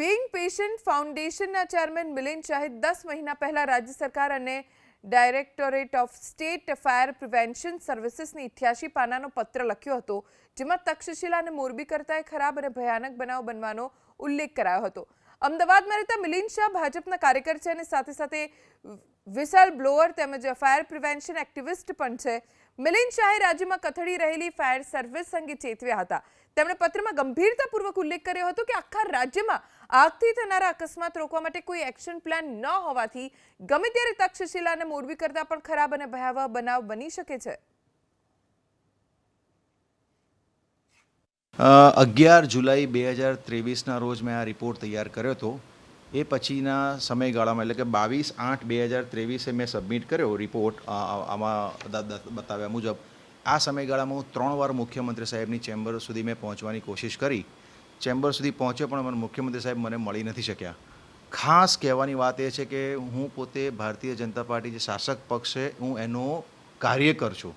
Bing patient ફાઉન્ડેશનના chairman Milind Shahid દસ મહિના પહેલા રાજ્ય સરકાર અને directorate of state fire prevention સર્વિસીસની ઇઠ્યાસી પાનાનો પત્ર લખ્યો હતો, જેમાં તક્ષશિલા અને મોરબી કરતાંય ખરાબ અને ભયાનક બનાવ બનવાનો ઉલ્લેખ કરાયો હતો. અમદાવાદમાં રહેતા મિલિંદ શાહ ભાજપના કાર્યકર છે અને સાથે સાથે વિસલ બ્લોઅર તેમજ ફાયર પ્રિવેન્શન એક્ટિવિસ્ટ પણ છે. મિલિંદ શાહે રાજ્યમાં કથળી રહેલી ફાયર સર્વિસ અંગે ચેતવ્યા હતા. તેમણે પત્રમાં ગંભીરતાપૂર્વક ઉલ્લેખ કર્યો હતો કે આખા રાજ્યમાં આગથી થનારા અકસ્માત રોકવા માટે કોઈ એક્શન પ્લાન ન હોવાથી ગમે ત્યારે તક્ષશિલા અને મોરબી કરતાં પણ ખરાબ અને ભયાવહ બનાવ બની શકે છે. અગિયાર જુલાઈ બે હજાર ત્રેવીસના રોજ મેં આ રિપોર્ટ તૈયાર કર્યો હતો. એ પછીના સમયગાળામાં, એટલે કે બાવીસ આઠ બે હજાર ત્રેવીસે મેં સબમિટ કર્યો રિપોર્ટ આમાં બતાવ્યા મુજબ. આ સમયગાળામાં હું ત્રણ વાર મુખ્યમંત્રી સાહેબની ચેમ્બર સુધી મેં પહોંચવાની કોશિશ કરી. ચેમ્બર સુધી પહોંચ્યો પણ મને મુખ્યમંત્રી સાહેબ મને મળી નથી શક્યા. ખાસ કહેવાની વાત એ છે કે હું પોતે ભારતીય જનતા પાર્ટી જે શાસક પક્ષ છે, હું એનો કાર્યકર છું.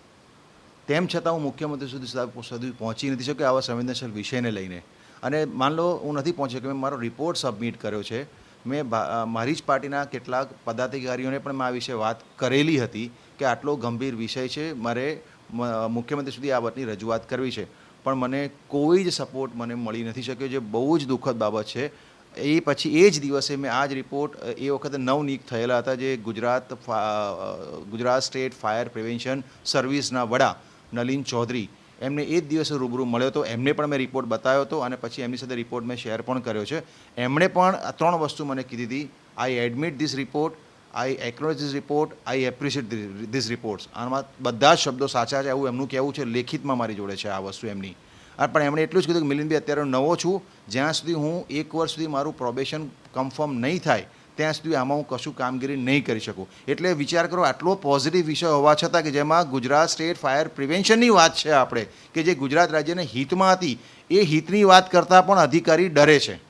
તેમ છતાં હું મુખ્યમંત્રી સુધી સુધી પહોંચી નથી શક્યો આવા સંવેદનશીલ વિષયને લઈને. અને માન લો, હું નથી પહોંચી શક્યો મેં મારો રિપોર્ટ સબમિટ કર્યો છે. મેં મારી જ પાર્ટીના કેટલાક પદાધિકારીઓને પણ મેં આ વિશે વાત કરેલી હતી કે આટલો ગંભીર વિષય છે, મારે મુખ્યમંત્રી સુધી આ વાતની રજૂઆત કરવી છે. પણ મને કોઈ જ સપોર્ટ મને મળી નથી શક્યો. જે બહુ જ દુઃખદ બાબત છે, એ પછી એ જ દિવસે મેં આ જ રિપોર્ટ એ વખતે નવનીક થયેલા હતા જે Gujarat Gujarat state fire prevention સર્વિસના વડા નલિન ચૌધરી. એમને એ જ દિવસે રૂબરૂ મળ્યો હતો. એમને પણ મેં રિપોર્ટ બતાવ્યો હતો અને પછી એમની સાથે રિપોર્ટ મેં શેર પણ કર્યો છે. એમણે પણ ત્રણ વસ્તુ મને કીધી હતી. I admit this report I acknowledge this report I appreciate this reports આમાં બધા જ શબ્દો સાચા છે, એવું એમનું કહેવું છે, લેખિતમાં મારી જોડે છે આ વસ્તુ એમની. પણ એમણે એટલું જ કીધું કે મિલિંદભાઈ અત્યારે નવો છું, જ્યાં સુધી હું એક વર્ષ સુધી મારું પ્રોબેશન કન્ફર્મ નહીં થાય, ત્યાં સુધી આમાં હું કશું કામગીરી નહીં કરી શકું. એટલે વિચાર કરો, આટલો પોઝિટિવ વિષય હોવા છતાં કે જેમાં ગુજરાત સ્ટેટ ફાયર પ્રિવેન્શનની વાત છે આપણે, કે જે ગુજરાત રાજ્યને હિતમાં હતી, એ હિતની વાત કરતાં પણ અધિકારી ડરે છે.